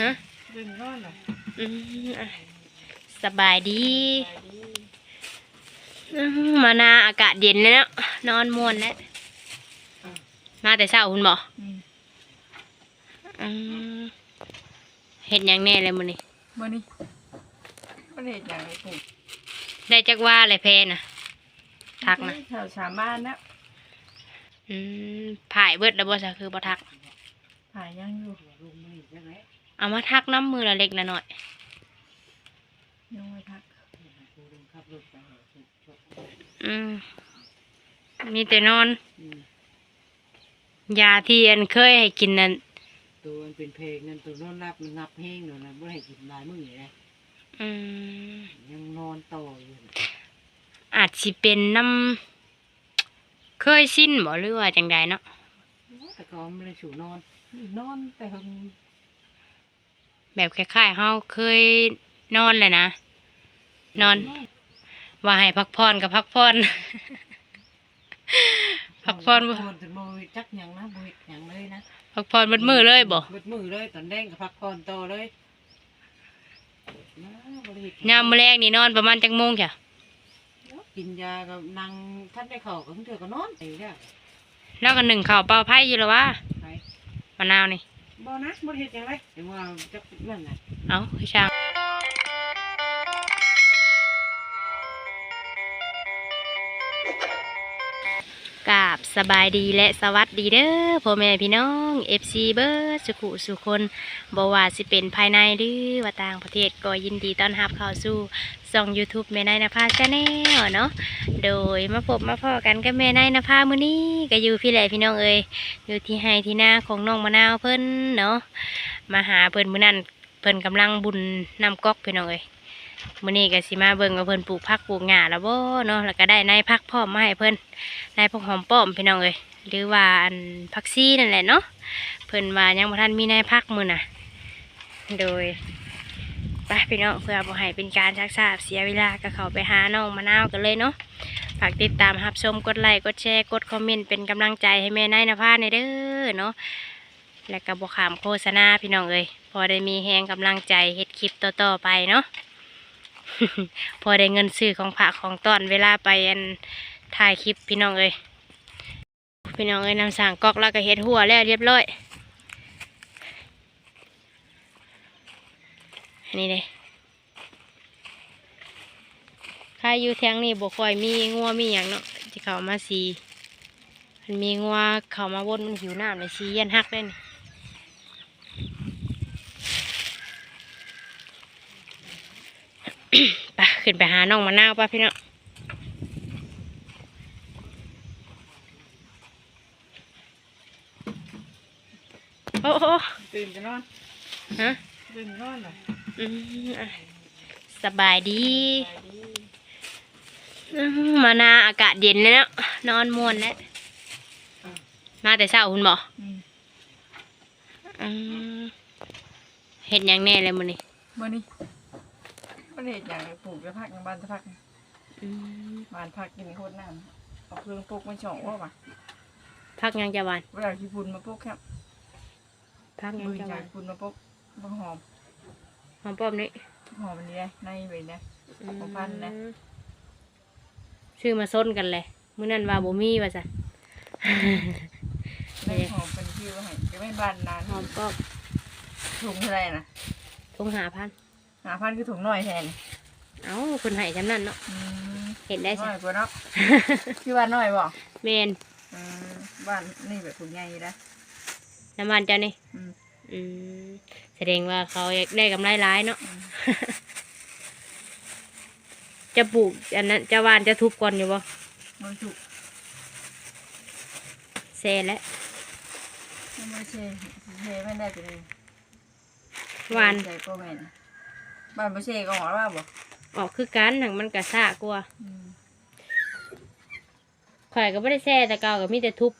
ฮะดึงนอนเหรออืมอะสบายดีไปดิอืมมานาอากาศเย็นแล้วเนาะนอนม่วนแล้วมาแต่เช้าคุณบอกอืมอืมเห็ดหยังแน่เลยมื้อนี้มื่อนี้มันเห็นอย่างไรกูได้จักว่าอะไรเพน่ะทักนะแถวสามบ้านนะอืมผายเบิดแล้วบ่ซะคือบ่ทัก ถ่ายยังอยู่ เอามาทักน้ำมือละเล็กละน้อยยังไม่ทักอืมมีแต่นอน ยาที่อันเคยให้กินนั่นตัวมันเป็นเพลงนั่นตัวนอนรับมันงับแห้งเดี๋ยวนั้นไม่ให้กินหลายมื้อเลยอืมยังนอนต่ออยู่อาจสิเป็นน้ำเคยสิ้นบ่หรือว่าจังใดเนาะแต่ก็ไม่ได้สู่นอน นอนแต่ก็ แบบคล้ายๆเฮาเคยนอนเลยนะ นอน ว่าให้พักผ่อนกับพักผ่อนพักผ่อนบ่พักผ่อนจนบ่มีจักหยังนะบ่เฮ็ดหยังเลยนะพักผ่อนหมดมือเลยบ่เบิดมือเลยตอนแดงก็พักผ่อนต่อเลยนะบ่ได้เฮ็ดหงยามมื้อแรกนี่นอนประมาณจักโมงจ้ะกินยาก็นั่งท่านได้เข้าก็เถื่อก็นอนไปแล้วแล้วก็หนึ่งข้าวเปล่าไผ่อยู่แล้วว่าไปมะนาวนี่ บ่นะบ่ได้เฮ็ดหยังเลยเดี๋ยวว่าจักนั่นน่ะเอาคือช่างกราบสบายดีและสวัสดีเด้อพ่อแม่พี่น้อง FC เบิร์ดสุขุสุคนบว่าสิเป็นภายในหรือว่าต่างประเทศก็ยินดีต้อนรับเข้าสู่ ช่อง YouTube แม่นายนภาชาแนลเนาะโดยมาพบมาพอกันกับแม่นายนภามื้อนี้ก็อยู่พี่แหละพี่น้องเอ้ยอยู่ที่ไฮที่หน้าของน้องมะนาวเพิ่นเนาะมาหาเพิ่นมื้อนั้นเพิ่นกำลังบุญนำก๊อกพี่น้องเอ้ยมื้อนี้ก็สิมาเบิ่งว่าเพิ่นปลูกผักปลูกหญ้าแล้วบ่เนาะแล้วก็ได้นายผักพร้อมมาให้เพิ่นนายผักหอมป้อมพี่น้องเอ้ยหรือว่าอันผักซีนั่นแหละเนาะเพิ่นว่ายังบ่ทันมีนายผักมื้อน่ะโดย ไปพี่น้องเพื่อบ่ให้เป็นการชักษาเสียเวลาก็เข้าไปหาน้องมะนาวกันเลยเนาะฝากติดตามรับชมกดไลค์กดแชร์กดคอมเมนต์เป็นกำลังใจให้แม่นายนภาในเด้อเนาะและก็บอกขามโฆษณาพี่น้องเอ้ยพอได้มีแหงกำลังใจเฮ็ดคลิปต่อๆไปเนาะพอได้เงินซื้อของผักของต้อนเวลาไปอันถ่ายคลิปพี่น้องเอ้ยพี่น้องเอ้ยนำสั่งก๊อกแล้วก็เฮ็ดหัวแล้วเรียบร้อย อันนี้เลยใครอยู่แทงนี่บ่ค่อยมีงัวมีอย่างเนาะที่เขามาสีมันมีงัวเขามาวนมันหิวน้ำเลยสีเย็นฮักเลยนี่ไปขึ้นไปหาน้องมะนาวป่ะพี่น้องโอ้โหตื่นจะนอน ฮะ ตื่นนอนเหรออืมอะ สบายดีไปดิอืมมานาอากาศเย็นแล้วเนาะนอนม่วนแล้วมาแต่เช้าคุณบอกอืมอืมเห็ดหยังแน่เลยมื้อนี้มื่อนี้มันเห็นอย่างไรปลูกจะพักในบ้านจะพักอืมบ้านพักกินโคตรน้ำเอาเครื่องปลูกมาช่องว่าป่ะพักหยังจะหวานเวลาขี้ฝุ่นมาปลูกครับพักหยังมือจะหากนจาวฝุ่นมาปลูกมันหอม หอมป้อมนี่หอมมันนี้นะในเว้ยนะของพันนะอืมชื่อมาส้นกันเลยมื้อนั้นว่าบ่มีว่าซะในหอมเป็นที่ว่าให้จะไม่บานนานหอมป้อมถุงเท่าไหรนะทงหาพันหาพันคือถุงน้อยแทนเอ้าคนให้จำนั่นเนาะอืมเห็นได้น้สิอยกว่าเนาะพี่ว่าน้อยบ่เมนอืมบ้านนี่แบบถุงใหญ่นะน้ำมันเจ้านี่ อืมอืมแสดงว่าเขาอยากได้กำไรร้ายเนาะอืมจะปลูกอันนั้นจะหวานจะทุบก่อนอยู่บ่มันถูกเซ่แล้วมันไม่ใช่เทไม่ได้ไปเลยหวานใช่ก็แม่นบ้านไม่ใช่ก็หอว่าบ่ออกคือกันหนังมันกระซ่ากลัวาอืมข่อยก็ไม่ได้แซ่แต่เก่าก็มีแต่ทุบ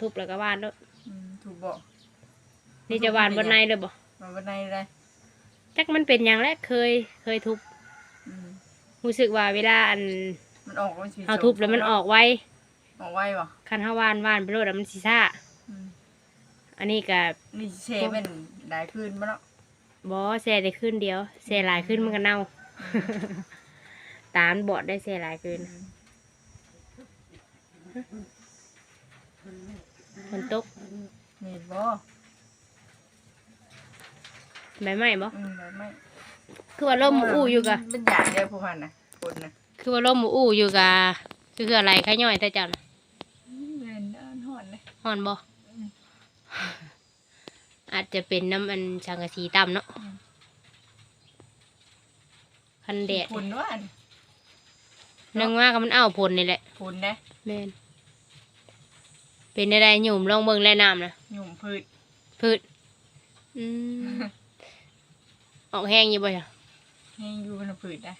ทุบแล้วก็หวานแล้วอืมถูกบ่ นี่จะหวานบนในเลยบ่มาบนในเลยจักมันเป็นอย่างแรกเคยเคยทุบอืมรู้สึกว่าเวลาอันมันออกมันสีเอาทุบแล้วมันออกไวออกไวบ่คันเฮาหวานหวานไปโลดแล้วมันสิซ่าอืมอันนี้ก็นี่เชเป็นหลายคืนมาเนาะบอแซ่ได้ขึ้นเดียวแซ่หลายขึ้นมันก็เน่าตามนบอดได้แซ่หลายขึ้นฝนตกเห็นบ่ ใบไม้บ่อืมแบบไม่คือว่าลมหมู่อู้อยู่กะมันอย่างเดียวพวกมันนะคนนะคือว่าลมหมู่อู้อยู่กะคืออะไรขย่อยแต่เจ้าน่ะเงินด้านหอนเลยฮ้อนบ่อาจจะเป็นน้ำมันสังกะสีต่ำเนาะคันแดดคุณว่านึงว่าก็มันอ้าวผลนี่แหละคุณนะแม่นเป็นได้หยุ่มลองเบิ่งแล่น้ำนะหยุ่มพืชพืชอืม ออกแห้งอยู่บ่จ้ะให้อยู่บนพืชนะ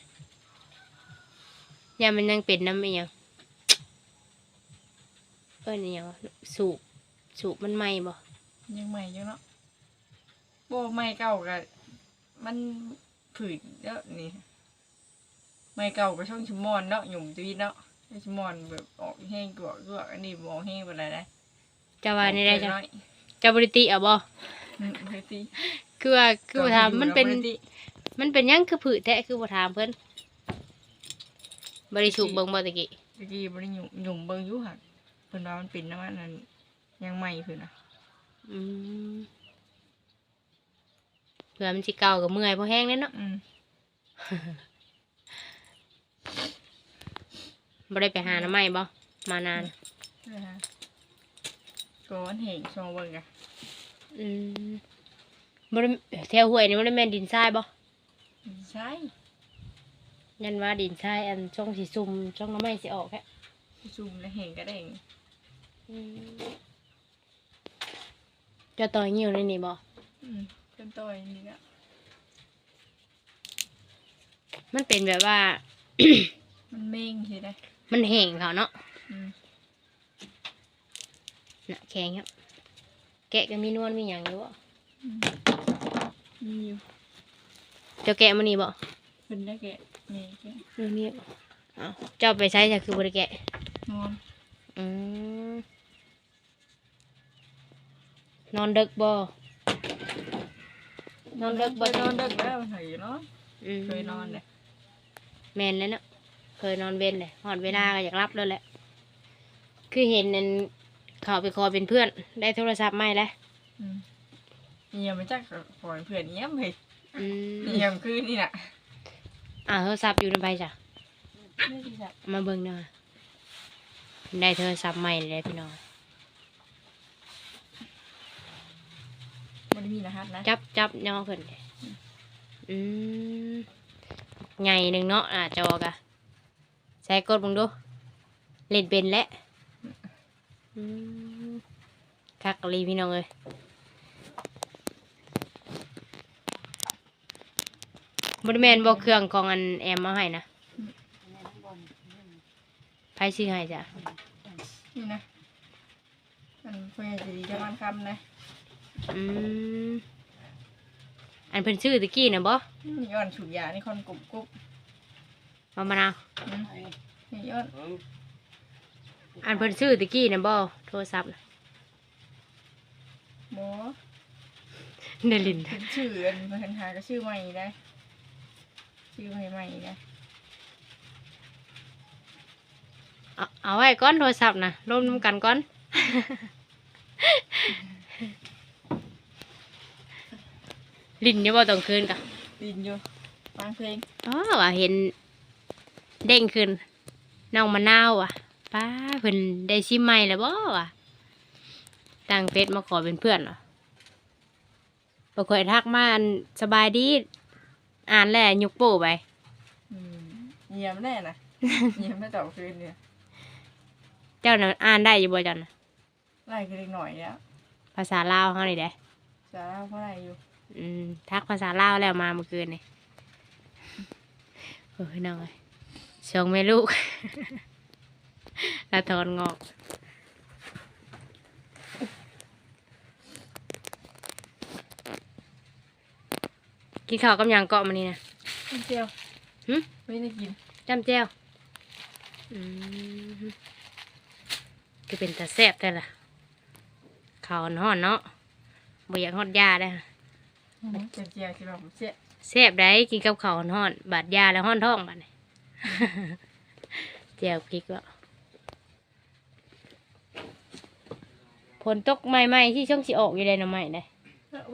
ยามมันยังเป็นน้ำอีหยังเอ้ยนี่หยังวะสูบสูบมันไหมบ่ยังใหม่อยู่เนาะโบไม่เก่ากับมันผืดเยอะนี่ไม่เก่ากับช่องชิมอนเนาะหยุ่มจีเนาะชิมอนแบบออกแห้งกว่าก็อันนี้บออกแห้งเป็นอะไรได้จะว่านี่ได้จ้ะน้อยจะบริติเอาบ่อืมเฮ้ยสิ คือว่าคือบ่ถามมันเป็นก็อยู่แล้วบ่ได้มันเป็นหยังคือผืชแท้คือบ่ถามเพิ่นบริสูบเบิ่งบ่ตะกี้ตะกี้บริหยุ่มหยุ่มเบิ่งอยู่หักเพิ่นว่ามันเป็นน้ำมันนั้นยังใหม่เพิ่นน่ะอืมเผื่อมันสิเก่ากับเมื่อยพอแห้งแน่เนาะอืมบ่ได้ไปหาน้ำไม้บ่มานาน นะฮะก็มันเห็นชองเบิ่งอะอืม บ่ได้แถวห้วยนี่บ่ได้แม่นดินทรายบ่ใช่ยันว่าดินทรายอันช่องสีซุ่มช่องน้ำไม้สิออกแค่ซุ่มแล้วเห็นก็ได้จะต่อยงิ้วในนี่บ่อืมเป็นตัวอย่างนี้อะมันเป็นแบบว่า มันเม่งใช่ไหมมันแห้งเขาเนาะอืมน่ะแข็งครับ แกะก็มีนวลมีหยังอยู่บ่อืม มีอยู่เจ้าแกะมื้อนี้บ่เพิ่นได้แกะนี่แกะเรื่องนี้เอ้าเจ้าไปใช้จ้ะคือบ่ได้แกะ นอนอืมนอนดึกบ่นอนดึกบ่เคยนอนดึกแล้วมันเหยเนาะอืมเคยนอนเลยแม่นแล้วเนาะเคยนอนเว้นเลยหอดเวลาก็อยากรับแล้วแหละ คือเห็นนั่นเขาไปคอเป็นเพื่อน ได้โทรศัพท์ใหม่แล้วอืม เงียบมันจักปล่อยเพื่อนเงียบเลยอืมเงียบคือนี่น่ะอ่าโทรศัพท์อยู่ในใบจ้ะ ไม่ดีจ้ะมาเบิ่งหน่อยได้โทรศัพท์ใหม่เลยพี่น้อง มันมีรหัสนะจับจับย่อเพิ่นเลยอืมใหญ่หนึ่งเนาะอ่าจอกะใส่กดมึงดู เล่นเป็นแล้วอืมคักอีหลีพี่น้องเลย บริแมนบอกเครื่องของอันแอมมาให้นะไพ่ซื้อให้จ้ะนี่นะมันเพื่อนจะดีจะมันคำนะอืมอันเพิ่นชื่อตะกี้นะบ่นี่ย้อนฉุกยานี่คนกรุบกรุบมามะนาวอืมนี่ย้อนอันเพิ่นชื่อตะกี้นะบ่โทรศัพท์น่ะหมอเดลินเป็นชื่ออันเพิ่นหาก็ชื่อใหม่ได้ ชื่อใหม่ใหม่ได้เอาเอาไว้ก่อนโทรศัพท์นะร่วมนำกันก่อน ลินอยู่บ่ต้องคืนกะดินอยู่ฟังเพลงอ๋อว่าเห็นเด้งขึ้นน้องมะนาวอะป้าเพิ่นได้ชิมใหม่แล้วบ่วะตั้งเฟซมาขอเป็นเพื่อนเหรอบ่ค่อยทักมาอันสบายดี อ่านแล้วยกโป้ไปอืมเงียบแน่นะเงียบไม่ตอบคืนเนี่ยเจ้าน่ะอ่านได้อยู่บ่จันน่ะไล่กันอีกหน่อยแล้วภาษาลาวเฮานี่เด้จะเล่าเพราะอะไรอยู่อืมทักภาษาลาวแล้วมาเมื่อคืนนี่โอ้ยน้องเอ้ยชงแม่ลูกแล้วถอนงอก กินข้าวกับหยังเกาะมานี่นะกินเจียวหึไม่ได้กินจำแจ้วอืมคือเป็นตาแซ่บแต่ละข้าวห่อนๆเนาะบ่อยากฮอดยาได้อเจียเจียสิแบบเสียแซ่บได้กินกับข้าวฮ้อนๆบาดยาแล้วฮ้อนท้องบัดนี้แจ่วพริกว่าฝนตกใหม่ๆที่ช่องสิออกอยู่เลยหน่อไม้ได้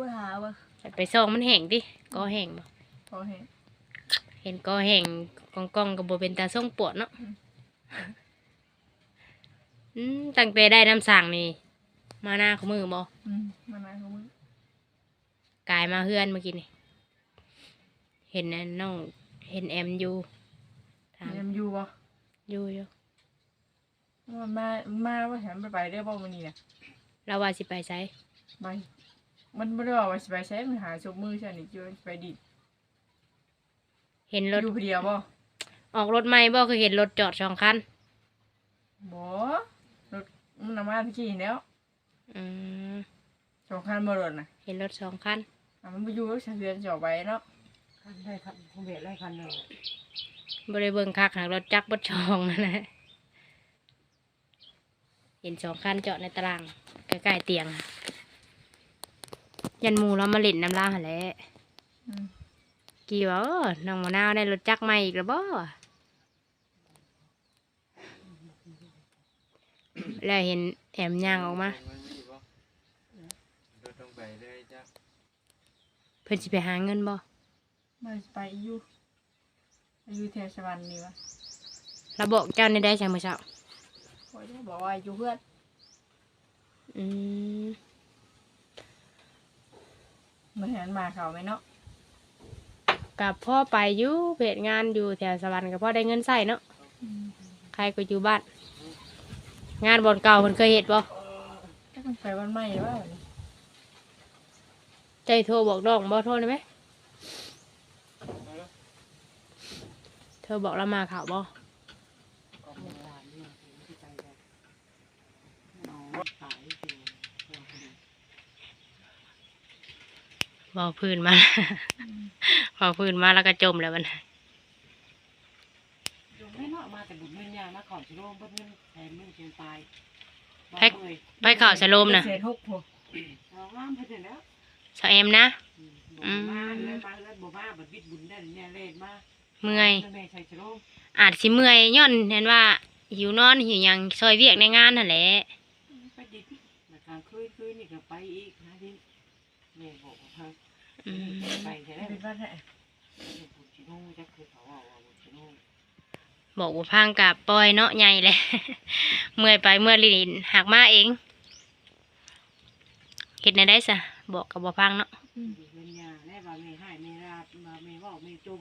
ว่าหาว่า ไปส่องมันแห้งดิก็แห้งบ่พอเห็นเห็นก็แห้งกองกองๆกับโบเป็นตาส่งปวดเนาะอืมตั้งแต่ได้น้ำสั่งนี่ มาหน้าเขามือบ่อืมมันอะไรของมึงกายมาเฮือนเมื่อกี้นี่ เห็นอันน้องเห็นแอมอยู่ถามยังอยู่บ่อยู่อยู่ว่ามา มาว่าฉันไปไปได้บ่วันนี้น่ะเราว่าสิไปไสไป มันไม่ได้ว่าว่าสิไปใช้มันหาชมมือฉันนี่จะไปดิเห็นรถอยู่ผู้เดียวบ่ออกรถใหม่บ่คือเห็นรถจอดสองคันบ่รถมันเอามาตะกี้แล้วอืมสองคันบ่รถน่ะเห็นรถสองคันอะมันไปอยู่กับฉันเรือนจอดไปเนาะคันได้คันคงเบ็ดได้คันหนึ่งบริเบิงคักหางรถจักรบดชองนั่นแหละเห็นสองคันจอดในตารางใกล้ๆเตียงอะ ยันหมูเรามาเล่นน้ำล่าหั่นแหละอืมกี่ว่าเออน้องมะนาวได้รถจักรใหม่อีกแล้วบ่แล้วเห็นแอมย่างออกมารถต้องไปเลยจ้ะเพิ่นสิไปหาเงินบ่มาไปอยู่อยู่แถวสวรรค์นี่วะเราบอกเจ้าในได้ใช่เมื่อเช้าพอจะบอกว่าอยู่เพื่อนอืม มาเห็นมาเขาไหมเนาะกับพ่อไปอยู่เพจงานอยู่แถวสวรรค์กับพ่อได้เงินใส่เนาะใครก็อยู่บ้าน งานบอนเก่าเพิ่นเคยเห็ดบ่ถ้ามันไปวันใหม่ว่าใจโทรบอกน้องบ่โทรได้ไหมเธอบอกเรามาข่าวบ่ก็เวลาเนี่ยที่ไปแบบเอาขายอยู่ตัวพอดี บอกพื้นมาบอกพื้นมาแล้วก็จมแล้วมันอยู่ไม่เนาะมาแต่บุญเงินยามาก่อนชิโร่เบิ้เงินแทนมึงเชียงตายไปไปข่าวสโลมนะเศษหกหัวเราล่ามไปเสร็จแล้วสาวแอมนะบอกมาเลยมาเลยบอกมาบัดบิดบุญได้เนี่ยเล่นมาเมื่อยแม่ใช้ชิโร่อาจสิเมื่อยย้อนเห็นว่า หิวนอนหิวหยังซอยเวียกในงานนั่นแหละไปดิบมากลางคืนคืนนี่ก็ไปอีกนะที่แม่บอกว่าอืม ไปใช่ไหมเป็นบ้านไหนบุญชิโร่จะคือเขาว่าบุญชิโร่บอกว่าพังกับปล่อยเนาะใหญ่เลยเมื่อยไปเมื่อยลินหักมาเองเห็ดในได้ซะบอกกับบ่พังเนาะเงินยาแน่ว่าแม่ให้แม่ราบมาแม่ว่าแม่จม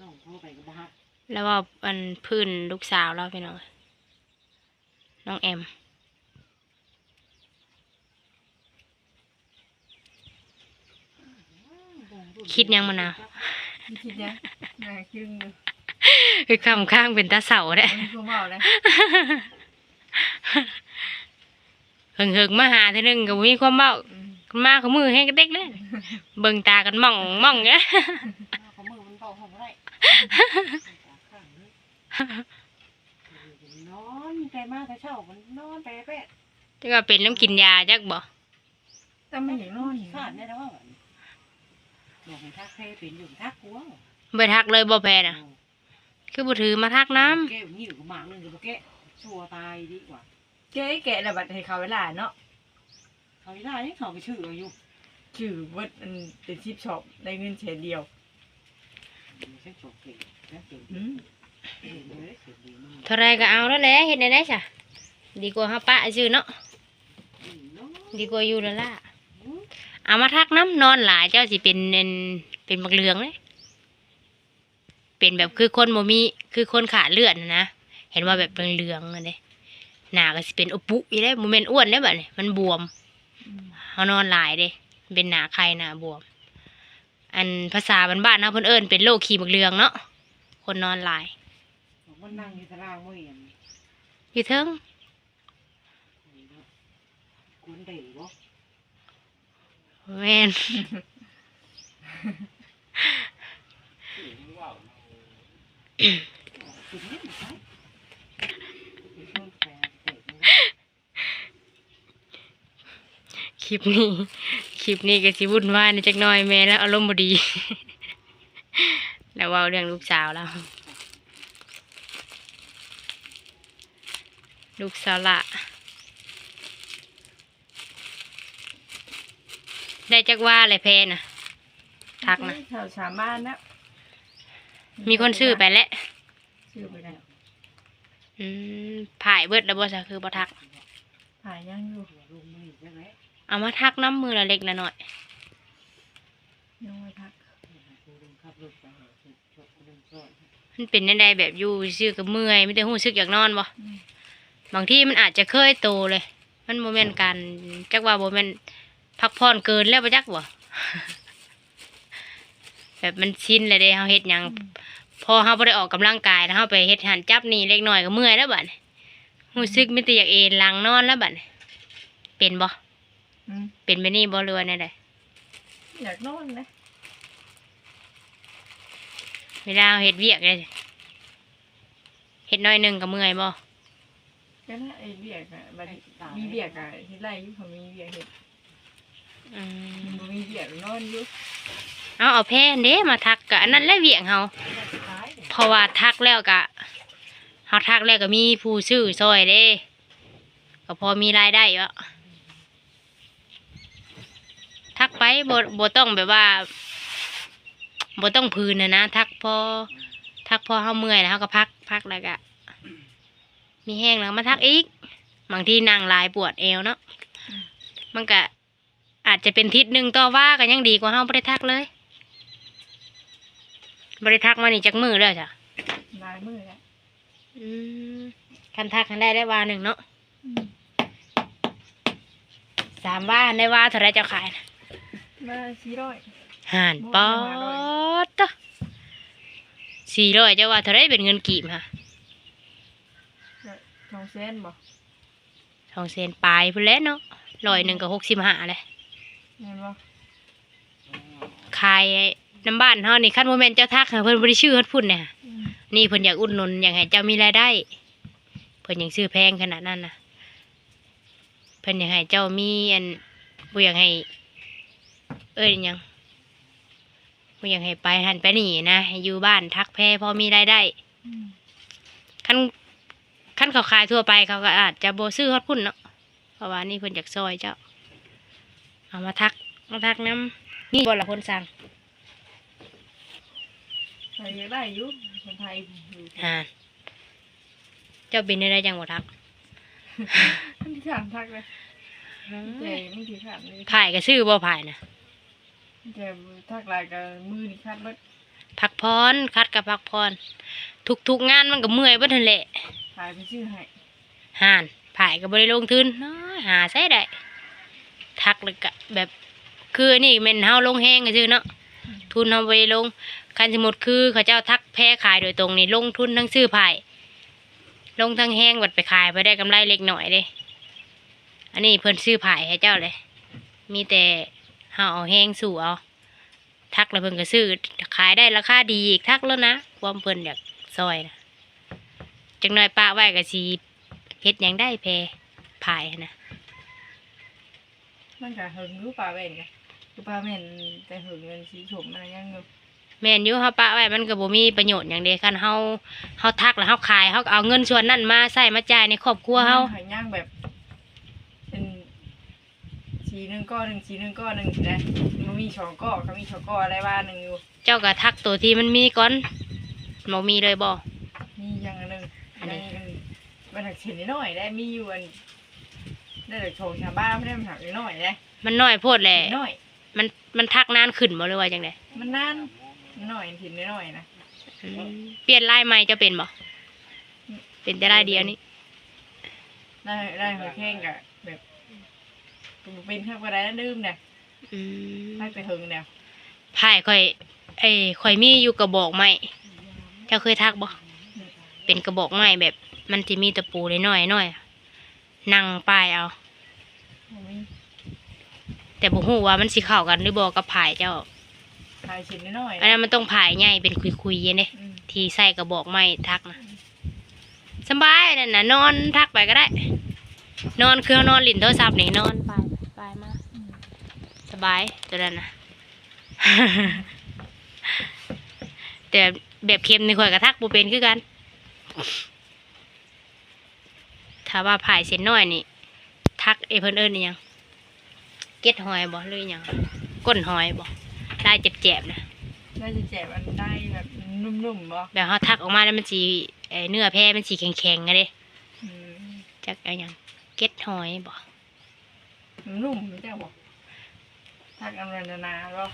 น้องโทรไปก็บ่ฮับแล้วว่าอันพื้นลูกสาวเราไปน้องน้องแอม คิดยังมะนาวคิดยังน่าคิดเลยคือคำข้างเป็นตาเสาเด้มันคือเมาเลยเฮิงเฮิงๆมาหาเท่านึงก็บ่มีความเมาอืมมาเขามือให้กระเด็กเลยเบิ่งตากันหม่องหม่องเงี้ยเขามือมันเบาห้องไรนอนแต่มาแต่เช้ามันนอนแต่แปะจักว่าเป็นน้ำกินยาจักบ่แต่ไม่เห็นนอนขาดแน่แล้วว่า บอกให้ทักแพ้เป็นอยู่ทักกลัวบ่ทักเลยบ่แพ้น่ะ คือบ่ถือมาทักน้ำแก้วนี่หรือหมากนึงหรือแก้ชัวตายดีกว่าเจ๊แกะระบัดให้เขาเวลาเนาะเขาไม่ได้เขาไปชื่ออยู่ชื่อว่ามันเป็นชิปช็อปได้เงินเฉนเดียวเส้นโฉกเก่งนะเก่งอืมเก่งเลยเก่งดีมากเท่าไรก็เอาแล้วแหละเฮ็ดได้ได้จ้ะดีกว่าเฮาปะซื่อเนาะดีกว่าอยู่แล้วล่ะ เอามาทักน้ำนอนหลายเจ้าสิเป็นเป็นเป็นบักเหลืองเลยเป็นแบบคือคนบ่มีคือคนขาดเลือดน่ะนะเห็นว่าแบบเหลืองๆอันนี้หน้าก็สิเป็นอุปุอีได้บ่แม่นอ้วนได้อบัดนี้มันบวมเฮานอนหลายเด้เป็นหนาไข่หนาบวม อันภาษาบ้านๆเฮาเพิ่นเอิ้นเป็นโรคขี้บักเรืองเนาะคนนอนหลายมันนั่งอยู่ตารางมืออย่างอยู่เทิงคุณเด๋อ แม่นคุณนี่ใช่ช่วนคลิปนี้ คลิปนี้ก็สิวุ่นวายในจักหน่อยแม่แล้วอารมณ์บดี แล้วเว่าเรื่องลูกสาวแล้ว ลูกสาวละ ได้จักว่าอะไรเพนะทักนะแถวสามบ้านนะมีคนซื้อไปแล้วซื้อไปแล้วอืมผ่ายเบิดแล้วบ่ซะคือบ่ทักถ่ายยังอยู่ลุงไม่ใช่ไหมเอามาทักน้ำมือละเล็กละหน่อยยังไม่ทักลุงขับรถไปชดลุงชดมันเป็นในใดแบบอยู่ซื่อกับเมื่อยไม่ได้หู้สึกอยากนอนบ่อืมบางที่มันอาจจะเคยโตเลย มันโมเมนต์การจักว่าโมเมนต์ พักผ่อนเกินแล้วปะจักบ่แบบมันชินเลยเด้เฮาเฮ็ดหยังพอเฮาบ่ได้ออกกำลังกายแล้วเฮาไปเฮ็ดหันจับนี่เล็กน้อยก็เมื่อยแล้วบัดนี้รู้สึกมีแต่อยากเอนหลังนอนแล้วบัดนี้เป็นบ่อืมเป็นไปนี่บ่เรือว่าแน่ใดอยากนอนนะเวลาเฮาเฮ็ดเวียกเลยเฮ็ดน้อยหนึงก็เมื่อยบ่ก็น่าไอ้เบียกอะบัดนี้มีเบียกอะที่ไรอยู่เขามีเบียกเห็ด อืมมันบ่มีเบียกนอนอยู่เอาเอาแพนเด้มาทักกะอันนั้นแหละเวียงเฮาท้ายเพราะว่าทักแล้วกะเฮาทักแล้วก็มีผู้ซื้อซอยเด้ ก็พอมีรายได้วะทักไปบ่บ่ต้องแบบว่าบ่ต้องพื้นนะนะทักพอทักพอเฮาเมื่อยแล้วเฮาก็พักพักแล้วก็มีแห้งแล้วมาทักอีกบางทีนั่งหลายปวดเอวเนาะมันก็ อาจจะเป็นทิศหนึ่งต่อว่าก็ยังดีกว่าเฮาบ่ได้ทักเลยบ่ได้ทักมานี่จักมือแล้วจ้ะลายมือแล้วอืมคันทักคันได้ได้วาหนึ่งเนาะอืมสามว่าได้ว่าเท่าไรเจ้าขายนะมาสี่ร้อยห่านโอ้ปอห้าร้อยดตะสี่ร้อยเจ้าว่าเท่าไรเป็นเงินกีบค่ะทองเส้นบ่สองเซนปลายพุ่นแหล้วเนาะร้อยหนึ่งกับหกสิบห้าเลย เห็นบ่ขายน้ำบ้านเฮานี่ขั้นโมเมนต์เจ้าทักค่ะเพิ่นบริชื่อเฮ็ดพุ่นเนี่ยอืมนี่เพิ่นอยากอุดหนุนอยากให้เจ้ามีรายได้เพิ่นยังซื้อแพงขนาดนั้นนะเพิ่นอยากให้เจ้ามีอันบ่อยากให้ เอ้ยหยังบ่อยากให้ไปหันไปนี่นะให้อยู่บ้านทักแพรพอมีรายได้อืมขั้นขั้นเขาขายทั่วไปเขาก็อาจจะโบซื้อฮอดพุ่นเนาะเพราะว่านี่เพิ่นจากซอยเจ้า เอามาทัก มาทักน้ำนี่บ่ละคนสั่งใครอยากได้อยู่คนไทยอยู่อ่าเจ้าเป็นได้จังบ่ทักมันที่ขานทักเลยเจ๊มันที่ขานเลยผายก็ซื้อบ่ผายนะเจ๊ทักหลายกับมือนี่คัดเบิดพักพรคัดกับพักพรทุกทุกๆงานมันก็เมื่อยเบ่ทันแหละขายไปชื่อให้ห่านผายก็บ่ได้ลงทุนน้อยหาใช้ได้ ทักเลยก็แบบคืออันนี่แม่นเฮาลงแฮงก็ซื่อเนาะทุนเอาไปลงคันสมมุดคือเขาเจ้าทักแพ้ขายโดยตรงนี่ลงทุนทั้งซื้อไผ่ลงทั้งแห้งวัดไปขายไปได้กำไรเล็กหน่อยเด้ อันนี้เพิ่นซื้อไผ่ให้เจ้าเลย มีแต่เฮาเอาแห้งสู่เอาทักแล้วเพิ่นก็ซื้อขายได้ราคาดีอีกทักแล้วนะความเพิ่นอยากซอยนะจังน้อยป้าไว้ก็สีเฮ็ดหยังได้แพรไผ่นะ มันก็หึงรู้ปลาแว่นไงคือปลาแว่นแต่หึงเงินสีฉมอะไรยังอยู่แม่นอยู่เฮาปะไว้มันก็บ่มีประโยชน์หยังเด้คันเฮาเฮาทักแล้วเฮาขายเฮาก็เอาเงินส่วนนั้นมาใส่มาจ่ายในครอบครัวเฮาหายย่างแบบเป็นสีหนึ่งก้อนหนึ่งสีหนึ่งก้อนหนึ่งนะมันมีสองก้อนเขามีสองก้อนอะไรบ้านหนึ่งอยู่เจ้าก็ทักตัวที่มันมีก่อนบ่มีเลยบ่มีอยังอันหนึ่งอันนี้ยังอันมันหักเฉียนนิดหน่อยได้มีอยู่อัน ได้แต่โชว์ชาวบ้านไม่ได้มันหักนิดหน่อยได้มันน้อยโพดแหละนิดหน่อย มันมันทักนานขึ้นบ่หรือว่าจังได๋มันนานนิดหน่อยเห็นนิดหน่อยนะอืมเปลี่ยนลายใหม่เจะเป็นบ่เป็นแต่ลายเดียวนี่ได้ได้หัวแข้งกับแบบเป็นข้าวกระไดนั่นดื่มเนี่ยอืมให้ไปหึงเนี่ยไผ่ข่อยเอ้ยข่อยมีอยู่กระบอกไม้เจ้าเคยทักบ่เป็นกระบอกไม้แบบ มันสิมีตะปูน้อยๆหน่อยนั่งป้ายเอามันมี แต่บ่ฮู้ว่ามันสิเข้ากันหรือบ่กับผายเจ้าทายเฉียนนิดหน่อยอันนั้นมันต้องผายใหญ่เป็นคุยๆเด้อืมที่ใส่กระบอกไม้ทักนะสบายนั่นน่ะนอนทักไปก็ได้ นอนคือเอานอนลิ้นโทรศัพท์นี่นอนไปไปมาอืมสบายตัวนั้นนะแต่แบบเค็มในข่อยกระทักบ่เป็นคือกัน ถ้าว่าผายเส้นน้อยนี่ ทักเอเพิ่นเอิ้นอิหยังเก็ดหอยบ่หรืออิหยังก้นหอยบ่ได้เจ็บๆนะน่าจะแจกมันได้แบบนุ่มๆบ่แบบเฮาทักออกมาแล้วมันสิไอ้เนื้อแพรมันสิแข็งๆอะเด้อืมจักอะหยังเก็ดหอยบ่นุ่มไม่ใช่บ่ทักอันนันนาๆบ่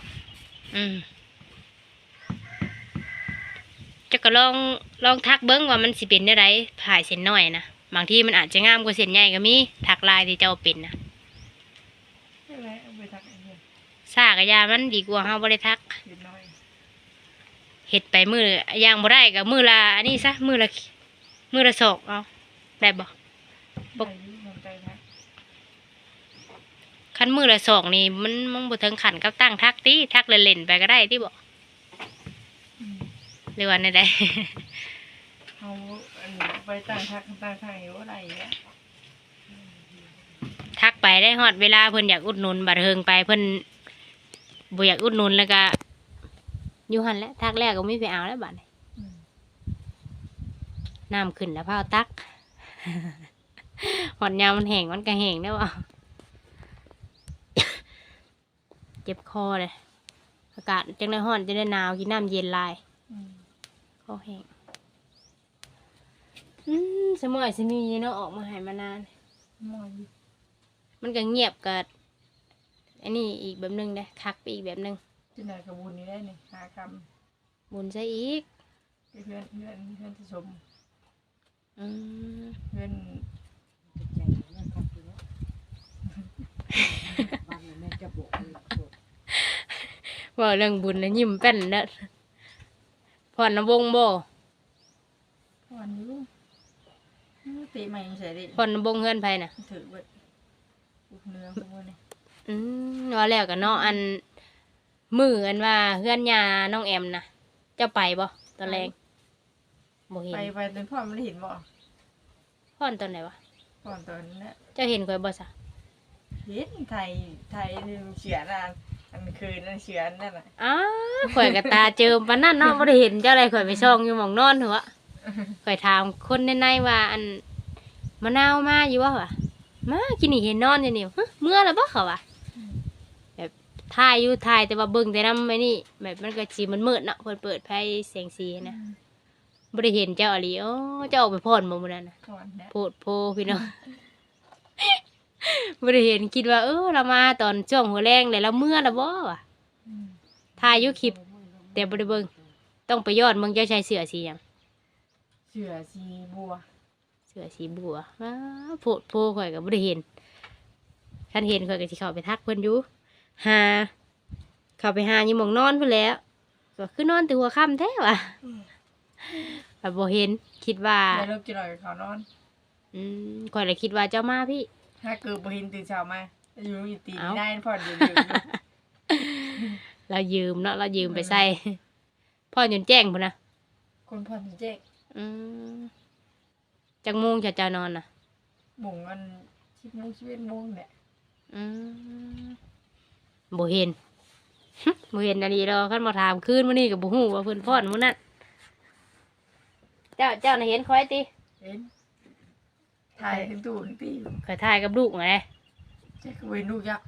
อืมจะก็ลองลองทักเบิ้งว่ามันสิเป็นได้ไรผ่ายเส้นน้อยนะ บางทีมันอาจจะงามกว่าเส้นใหญ่ก็มีทักลายที่เจ้าเป็นนะใช่ไหมเอาไปทักอันเดียวซากะยามันดีกว่าเฮาบ่ได้ทักนิดหน่อยเฮ็ดไปมือย่างบ่ได้ก็มือละอันนี้ซะมือละมือละศอกเอาได้บ่บ่อยู่มันใจทักคันมือละศอกนี่มันมันบ่ถึงขั้นกับตั้งทักติทักเล่นๆไปก็ได้ติบ่อืมหรือว่าในใดเอา อันไปตั้งทักตั้งทางอยู่อะไรอย่างเงี้ยทักไปได้ฮอดเวลาเพิ่นอยากอุดหนุนบัดเฮิงไปเพิ่นบ่อยากอุดหนุนแล้วก็อยู่หั่นแหละทักแรกก็ไม่ไปเอาแล้วบัดนี้อืมน้ำขึ้นแล้วพาวตัก หอดยามมันแห้งมันก็แห้งได้วะเจ็บคอเลยอากาศจังได้ห้อนจังได้หนาวกินน้ำเย็นหลายอืม คอแห้ง อืมสมัยสมีเนาะออกมาใหายมานาน มอยอยู่มันก็เงียบกับอันนี้อีกแบบหนึงเด้คักไปอีกแบบหนึงจินตนากระบุญนี่ได้นี่หากรรมบุญซะอีกเพื่อนเพื่อนเพื่อนที่ชมอืมเพื่อนใจนั่นครับคือว่าบ้านแม่จะบอกเลยบอกว่าเรื่องบุญนะยิ้มแป้นเด้อพรน้ำวงบ่ วันนี้ ตีใหม่ใส่ดิพรน้ำวงเฮือนไผน่ะถือเบิดอุกเนื้อพวกนี้อืมว่าแล้วกันเนาะอันมืออันว่าเฮือนยาน้องแอมนะเจ้าไปบ่ตอนแรงบ่เห็นไปไปตอนพ่อไม่ได้เห็นบ่พ่อนตอนไหนวะก่อนตอนนั้นเจ้าเห็นข่อยบ่ซะเห็นไทยไทยเฉียนอะอันคืนนั่นเฉียนนั่นน่ะอ้าวข่อยกับตาเจิมปานนั้นเนาะบ่ได้เห็นเจ้าอะไรข่อยไปช่องอยู่หม่องนอนหัวข่อยถามคนในในว่าอัน มะนาวมาอยู่บ่วะมากินนี่เห็นนอนอยู่นี่ฮะเมื่อแล้วบ่เขาวะแบบถ่ายอยู่ถ่ายแต่ว่าเบิ่งแต่นำไอ้นี่ แบบมันก็สิมันมืดเนาะเพิ่นเปิดไฟแสงสีนะบ่ได้เห็นเจ้าอหลีโอ้เจ้าออกไปพ่อนบ่มื้อนั้นน่ะก่อนนะโพดโพพี่น้องบ่ได้เห็นคิดว่า เออเรามาตอนช่วงหัวแรงเลยเราเมื่อแล้วบ่วะถ่ายอยู่คลิป แต่บ่ได้เบิ่งต้องไปยอดเมืองเจ้าชายเสือสีหยังเสือสีบัวเสือสีบัวว้าโพดโพข่อยก็บ่ได้เห็นคันเห็นข่อยก็สิเข้าไปทักเพิ่นอยู่หาเข้าไปหาอยู่หม่องนอนเพิ่นแหล้ว ก็คือนอนแต่หัวค่ำแท้ว่ะแบบบ่เห็นคิดว่าได้เลิกกินหน่อยกับเขานอน อืมข่อยเลยคิดว่าเจ้ามาพี่ ถ้าเกิดบ่เห็นตื่นเช้ามาอยู่อีตีเอ้าได้พอดีเรายืมเนาะเรายืมไปใส่พ่อจนแจ้งพุ่นนะคนพอดีเจ๊กอืม จักโมงจะเจ้านอนน่ะบุ๋งมันชิบโมงชิบเอ็ดโมงเนี่ยอืมบ่เห็น บ่เห็นอันนี้ดอกคันมาถามคืนมื้อนี้ก็บ่ฮู้ว่าเพิ่นพ่อนมื้อนั้นเจ้าเจ้าน่ะเห็นคอยติเห็นถ่ายทั้งตู้ทั้งตีเคยถ่ายกับลูกไงเจ๊กเวนลูกยักษ์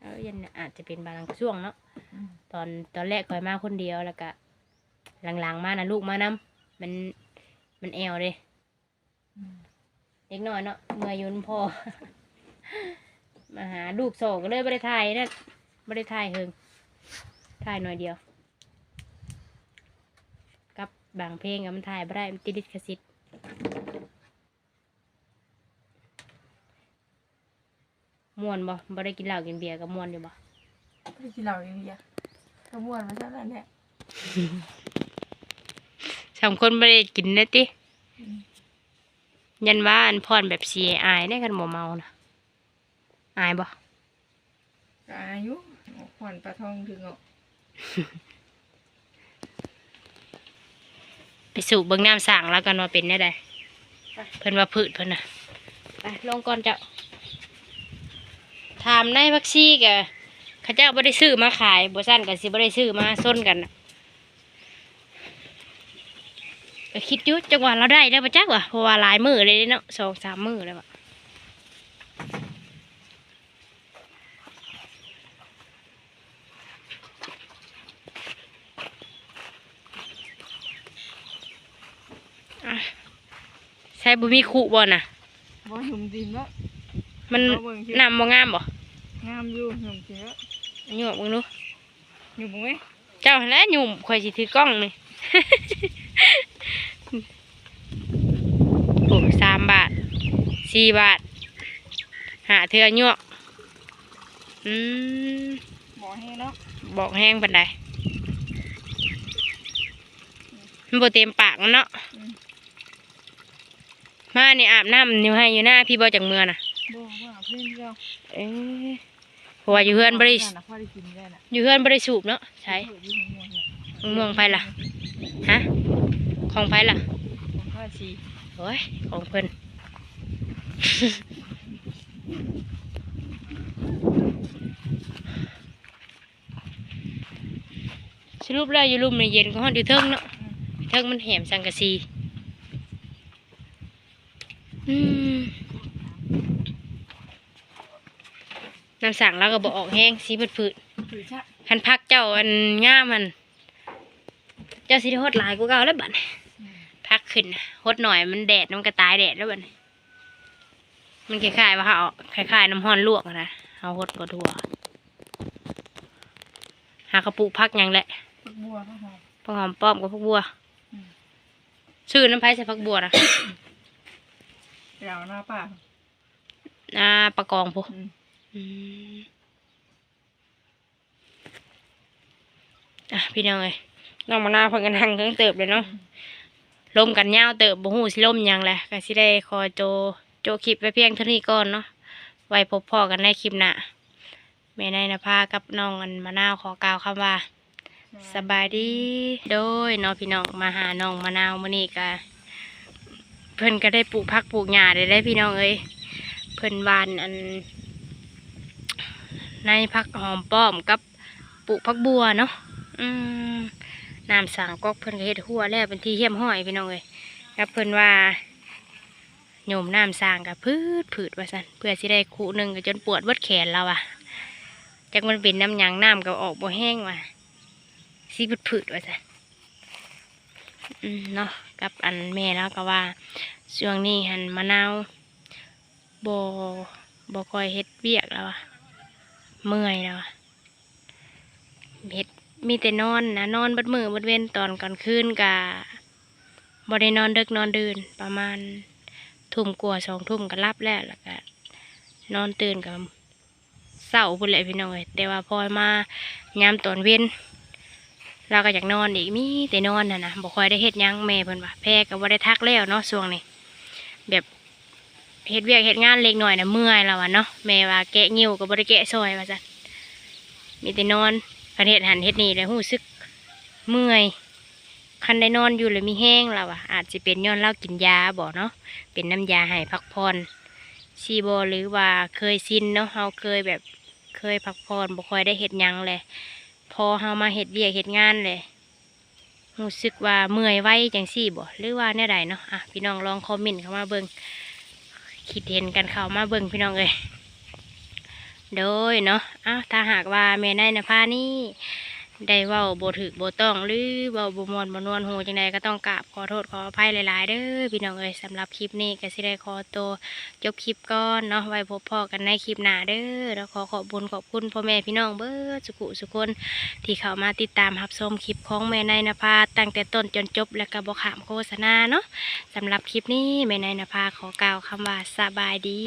เออยันน่ะอาจจะเป็นบางช่วงเนาะตอนตอนแรกคอยมาคนเดียวแล้วก็หลังๆมานะลูกมานํมันมันแอวเด้ เด็กน้อยเนาะเมื่อยุนพ่อมาหาลูกโศกก็เลยบริถ่ายนะบริถ่ายเฮงถ่ายหน่อยเดียว กับบางเพลงอะมันถ่ายไม่ได้มันติดลิขสิทธิ์ม่วนบ่บ่ได้กินเหล้ากินเบียร์กับม่วนอยู่บ่ไม่กินเหล้าอย่างเดียวขมวนมาซะแล้วเนี่ยสามคนไม่ได้กินนะติ ยันว่าอันพรแบบเสียอายได้กันหมเมานะอายบ่ก็อายุขวัญปลาทองถึงออกไปสู่เบิ้งน้ำสั่งแล้วกันว่าเป็นได้ใดเพิ่นว่าพืชเพิ่นน่ะไปลงก่อนเจ้าถามนายพักซี่กะเขาเจ้าบ่ได้ซื้อมาขายบ่ซั่นก็สิบ่ได้ซื้อมาส้นกันน่ะ ก็คิดอยู่จังหวะเราได้แล้วบ่จักว่ะเพราะว่าหลายมื้อเลยเนาะสองสามมื้อแล้วว่ะอะใช่บ่มีขู่บ่น่ะบ่หนุ่มจริงเนาะมันเอาเบิ่งสิน้ำบ่งามบ่งามอยู่หนุ่มจริงเนาะหยุ่มมึงดูหนุ่มไหมเจ้าหั่นแหล้วหยุ่มข่อยสิถือกล้องนี่ โอ้สามบาท สี่บาท หาเทือหยวกอืมบ่ให้เนาะบอกแห้งปันใดมันบ่เต็มปากมันเนาะมานี่อาบน้ำอยู่ให้อยู่หน้าพี่บ่จังเมือน่ะบ่ว่าเพื่อนเดียวเอ้ยเพราะว่าอยู่เฮือนบ่ได้น่ะพอได้กินได้น่ะอยู่เฮือนบ่ได้สูบเนาะใช่เอออยู่ม่วงๆเนี่ยมะม่วงไผล่ะ ฮะ ของไผล่ะของข้าชีโอ้ย ของเพิ่น สรุปแล้วอยู่รุมในเย็นก็ฮอดอยู่เทิงเนาะเทิงมันแหมสังกะสีน้ำสั่งแล้วก็บอกออกแห้งสีพืดพืดพันพักเจ้าอันง่ามัน เจ้าสิได้ฮดลายกูเก่าแล้วบัดนี้พักขึ้นน่ะฮดหน่อยมันแดดมันก็ตายแดดแล้วบัดนี้ มันคล้ายๆว่าเขาเอาคล้ายๆน้ำห้อนลวกอะนะเอาฮดก็ทั่วหากระปุกพักหยังแหละผักบัวผักหอมผักหอมป้อมกับผักบัวอืมชื่อน้ำไผ่ใส่ผักบัวนะยาวหน้าป่าอ่าปลากองพวกอืมอืมอะพี่น้องเอ้ยน้องมะนาวเพิ่งกันหังเครื่องเติบเลยเนาะลมกันยาวเติบบ่ฮู้สิลมหยังแหละก็สิได้คอยโจ โจคลิปไว้เพียงเท่านี้ก่อนเนาะไว้พบพ่อกันในคลิปหน้าแม่นายนภากับน้องอันมะนาวขอกล่าวคำว่า สบายดีโดยเนาะพี่น้องมาหาน้องมะนาวมื้อนี้ก็เพิ่นก็ได้ปลูกผักปลูกหญ้าได้ได้พี่น้องเอ้ยเพิ่นหวานอัน ในผักหอมป้อมกับปลูกผักบัวเนาะอืมน้ำสั่งก๊อกเพิ่นก็เฮ็ดหัวแล้วเป็นที่เยี่ยมห้อยพี่น้องเอ้ยกับเพิ่นว่า โยมน้ำสร้างกับพืดผืดว่าซั่นเพื่อสิได้คู่หนึงก็จนปวดเบิดแขนแล้วอะจักมันเป็นน้ำยังน้ำก็ออกบ่แห้งว่ะสีผืดผืดว่าจ้ะอืมเนาะกับอันแม่แล้วก็ว่าช่วงนี้หันมะนาวบอบ่ค่อยเฮ็ดเวียกแล้วอะเมื่อยแล้วอะเฮ็ดมีแต่นอนนะนอนบัดมือบัดเว้นตอนกลางคืนกะบ่ได้นอนดึกนอนดื่นประมาณ ทุ่มกว่าสองทุ่มก็รับแล้วแล้วก็นอนตื่นกับเศร้าพุ่นแหละพี่น้องเอ้ยแต่ว่าพอมายามตอนเว้นเราก็อยากนอนอีกมีแต่นอนน่ะนะบ่ค่อยได้เฮ็ดยังแม่เพิ่นว่าแพ้ก็บ่ได้ทักแล้วเนาะช่วงนี้แบบเฮ็ดเวียกเฮ็ดงานเล็กหน่อยนะเมื่อยแล้วอะเนาะแม่ว่าแกะงิ้วก็บ่ได้แกะซอยว่าซั่นมีแต่นอนคันเฮ็ดหันเฮ็ดนี่แล้วรู้สึกเมื่อย คันได้นอนอยู่เลยมีแห้งแล้วอะอาจจะเป็นย้อนเรากินยาบ่เนาะเป็นน้ำยาให้พักผ่อนซีบ่หรือว่าเคยชินเนาะเฮาเคยแบบเคยพักผ่อนบ่ค่อยได้เฮ็ดยังเลย พอเฮามาเฮ็ดเวียกเฮ็ดงานเลยรู้สึกว่าเมื่อยไว้จังซี่บ่หรือว่าแนวใดเนาะอะพี่น้องลองคอมเมนต์เข้ามาเบิ่งคิดเห็นกันเข้ามาเบิ่งพี่น้องเอ้ยโดยเนาะอ้าวถ้าหากว่าแม่นายนภานี่ ได้เว้าบ่ถึกบ่ต้องหรือเว้าบ่มวนบ่นวลหูจังใดก็ต้องกราบขอโทษขออภัยหลายๆเด้อพี่น้องเอ้ยสำหรับคลิปนี้ก็สิได้ขอตัวจบคลิปก่อนเนาะไว้พบพ่อกันในคลิปหน้าเด้อแล้วขอขอบคุญขอบคุณพ่อแม่พี่น้องเบิดสุขุสุคนที่เข้ามาติดตามรับชมคลิปของแม่นายนภาตั้งแต่ต้นจนจบและก็บอกขามโฆษณาเนาะสำหรับคลิปนี้แม่นายนภาขอกล่าวคำว่าสบายดี